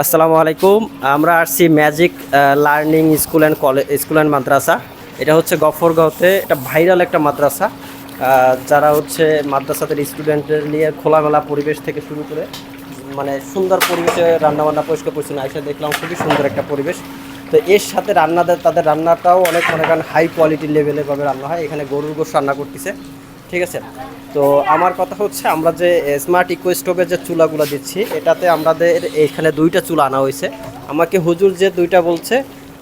আসসালামু আলাইকুম। আমরা আসছি magic learning school and college school and মাদ্রাসা এটা হচ্ছে গফরগাঁওতে এটা ভাইরাল একটা মাদ্রাসা। যারা হচ্ছে মাদ্রাসাদের স্টুডেন্টদের নিয়ে খোলামেলা পরিবেশ থেকে শুরু করে মানে সুন্দর পরিবেশে রান্নাবান্না পরিষ্কার পরিচ্ছন্ন এসে দেখলাম, খুবই সুন্দর একটা পরিবেশ। তো এর সাথে রান্নাদের, তাদের রান্নাটাও অনেক মনে করেন হাই কোয়ালিটি লেভেলের ভাবে রান্না হয়। এখানে গরুর গোশ রান্না করতেছে। ঠিক আছে? তো আমার কথা হচ্ছে আমরা যে স্মার্ট ইকো স্টোভের যে চুলাগুলো দিচ্ছি, এটাতে আমাদের এখানে দুইটা চুলা আনা হয়েছে। আমাকে হুজুর যে দুইটা বলছে,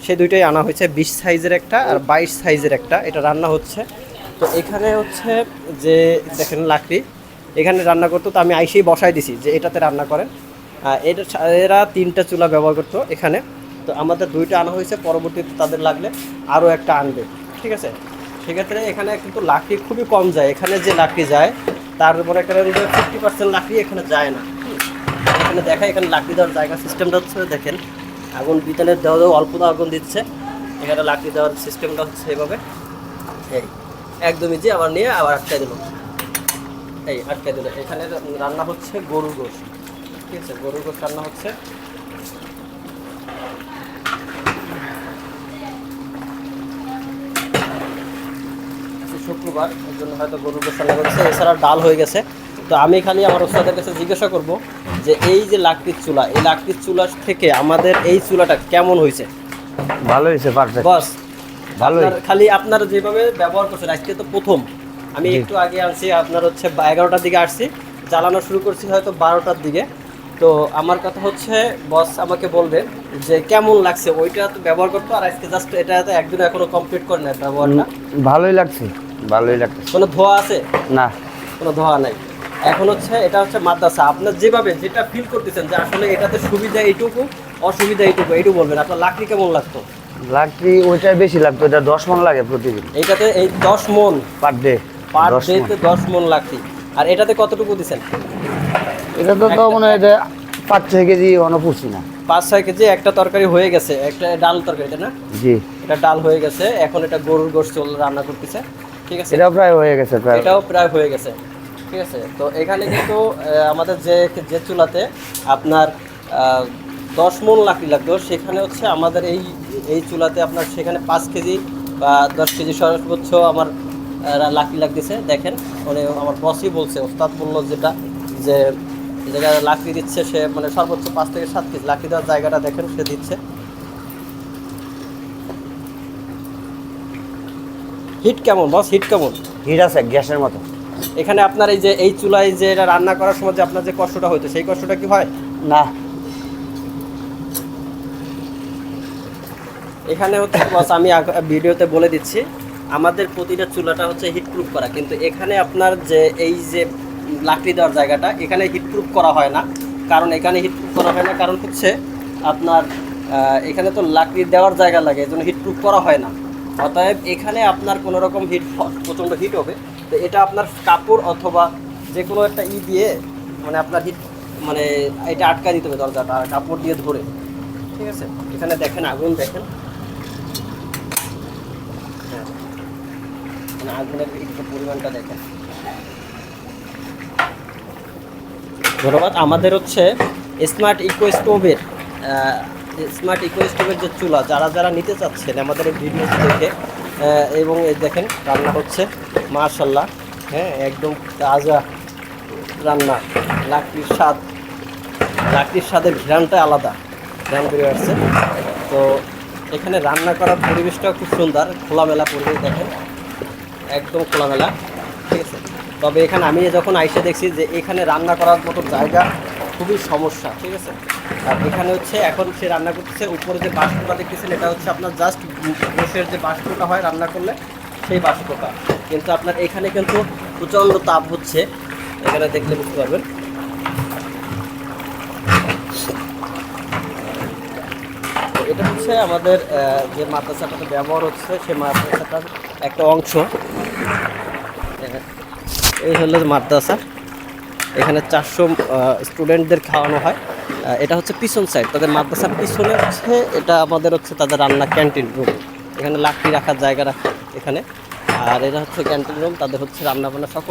সেই দুইটাই আনা হয়েছে, বিশ সাইজের একটা আর বাইশ সাইজের একটা। এটা রান্না হচ্ছে। তো এখানে হচ্ছে যে, দেখেন লাকড়ি, এখানে রান্না করতো, তো আমি আইসেই বসাই দিছি যে এটাতে রান্না করেন। এটা এরা তিনটা চুলা ব্যবহার করতো এখানে। তো আমাদের দুইটা আনা হয়েছে, পরবর্তীতে তাদের লাগলে আরও একটা আনবে। ঠিক আছে? সেক্ষেত্রে এখানে কিন্তু লাকড়ি খুবই কম যায়। এখানে যে লাকড়ি যায়, তার উপরে একটা ফিফটি পার্সেন্ট লাকড়ি এখানে যায় না। এখানে দেখা এখানে লাকড়ি দেওয়ার জায়গা সিস্টেমটা হচ্ছে, দেখেন, আগুন বিতানের দেওয়া দেওয়া অল্প আগুন দিচ্ছে। এখানে লাকড়ি দেওয়ার সিস্টেমটা হচ্ছে এভাবে। এই, একদমই যে আবার নিয়ে আবার আটকাই দিল। এই আটকাই দিল। এখানে রান্না হচ্ছে গরুর গোশ। ঠিক আছে, গরুর গোশ রান্না হচ্ছে আজকে শুক্রবার ওর জন্য হয়তো গরুর গোশ রান্না করছে এছাড়া ডাল হয়ে গেছে। তো আমি খালি আমার ওস্তাদের কাছে জিজ্ঞাসা করব যে এই যে লাকড়ির চুলা এই লাকড়ির চুলা থেকে আমাদের এই চুলাটা কেমন হয়েছে? ভালো হয়েছে পারফেক্ট বস। আপনার খালি আপনারা যেভাবে ব্যবহার করছেন আজকে তো প্রথম। আমি একটু আগে আনছি আপনার হচ্ছে এগারোটার দিকে আসছি। জ্বালানো শুরু করছি হয়তো বারোটার দিকে। তো আমার কথা হচ্ছে বস আমাকে বলবেন যে কেমন লাগছে? ওইটা তো ব্যবহার করতো আর আজকে জাস্ট এটা তো একদিন এখনও কমপ্লিট করে নেয় ব্যবহারটা। ভালোই লাগছে। ভালোই লাগছে কোনো ধোয়া আছে? না। কোনো ধোয়া নাই। এখন হচ্ছে এটা হচ্ছে মাদ্রাসা। আপনার যেভাবে যেটা ফিল করতেছেন যে আসলে এটাতে সুবিধা এইটুকু অসুবিধা এইটুকু এইটুকু বলবেন। আপনার লাকড়ি কেমন লাগতো? লাকড়ি ওইটাই বেশি লাগতো এটা দশ মন লাগে প্রতিদিন। এইটাতে এই দশ মন? Per day. পার ডেতে দশ মন লাকড়ি। আর এটাতে কতটুকু দিচ্ছেন? এটা তো তো মনে হয় এটা পাঁচ ছয় কেজি অন পড়ছি না। পাঁচ ছয় কেজি একটা তরকারি হয়ে গেছে একটা ডাল তরকারি তাই না? জি। এটা ডাল হয়ে গেছে এখন এটা গরুর গোশ চল রান্না করতেছে। ঠিক আছে? এটাও প্রায় হয়ে গেছে প্রায়। এটাও প্রায় হয়ে গেছে ঠিক আছে? তো এখানে কিন্তু আমাদের যে যে চুলাতে আপনার দশ মন লাকড়ি লাগতো সেখানে হচ্ছে আমাদের এই এই চুলাতে আপনার সেখানে পাঁচ কেজি বা দশ কেজি সর্বোচ্চ আমার লাকড়ি লাগতেছে। দেখেন মানে আমার বসই বলছে ওস্তাদ বলল যেটা যে জায়গায় লাকড়ি দিচ্ছে সে মানে সর্বোচ্চ পাঁচ থেকে সাত কেজি লাকড়ি দেওয়ার জায়গাটা দেখেন সে দিচ্ছে। হিট কেমন বস হিট কেমন? হিট আছে গ্যাসের মতো। এখানে আপনার এই যে এই চুলায় যে এটা রান্না করার সময় যে আপনার যে কষ্টটা হইতো সেই কষ্টটা কি হয়? না। এখানে হচ্ছে বস আমি ভিডিওতে বলে দিচ্ছি আমাদের প্রতিটা চুলাটা হচ্ছে হিটপ্রুফ করা। কিন্তু এখানে আপনার যে এই যে লাকড়ি দেওয়ার জায়গাটা এখানে হিটপ্রুফ করা হয় না। কারণ এখানে হিট হিটপ্রুফ করা হয় না কারণ হচ্ছে আপনার এখানে তো লাকড়ি দেওয়ার জায়গা লাগে এই জন্য হিটপ্রুফ করা হয় না। অতএব এখানে আপনার কোনো রকম হিট প্রচণ্ড হিট হবে। তো এটা আপনার কাপড় অথবা যে কোনো একটা ই দিয়ে মানে আপনার হিট মানে এটা আটকা দিতে হবে দরজাটা কাপড় দিয়ে ধরে। ঠিক আছে? এখানে দেখেন, আগুন দেখেন। হ্যাঁ। মানে আগুনের একটু পরিমাণটা দেখেন। ধন্যবাদ। আমাদের হচ্ছে স্মার্ট ইকো স্টোভের স্মার্ট ইকো স্টোভের যে চুলা, যারা যারা নিতে চাচ্ছেন আমাদের এই ভিডিও দেখে এবং এই দেখেন রান্না হচ্ছে মাশাল্লাহ হ্যাঁ একদম তাজা রান্না, লাকড়ির স্বাদ, লাকড়ির স্বাদের ঘ্রাণটা আলাদা, ঘ্রাণ করে আসছে। তো এখানে রান্না করার পরিবেশটাও খুব সুন্দর, খোলামেলা পরিবেশ দেখেন, একদম খোলামেলা, ঠিক আছে? তবে এখানে আমি যখন আইসে দেখছি যে এখানে রান্না করার মতো জায়গা খুবই সমস্যা, ঠিক আছে? আর এখানে হচ্ছে এখন সে রান্না করতেছে, উপরে যে বাষ্পটা দেখতেছেন, এটা হচ্ছে আপনার জাস্ট বসের যে বাষ্পটা হয় রান্না করলে, সেই বাষ্পটা। কিন্তু আপনার এখানে কিন্তু প্রচণ্ড তাপ হচ্ছে। এখানে দেখলে বুঝতে পারবেন। এটা হচ্ছে আমাদের যে মাদ্রাসাটাতে ব্যবহার হচ্ছে, সেই মাদ্রাসাটার একটা অংশ। এই হলো মাদ্রাসা। এখানে চারশো স্টুডেন্টদের খাওয়ানো হয়। এটা হচ্ছে পিছন সাইড তাদের মাদ্রাসার পিছনে হচ্ছে এটা আমাদের হচ্ছে তাদের রান্না ক্যান্টিন রুম এখানে লাকড়ি রাখার জায়গা রাখা এখানে। আর এটা হচ্ছে ক্যান্টিন রুম তাদের হচ্ছে রান্না বান্না সকল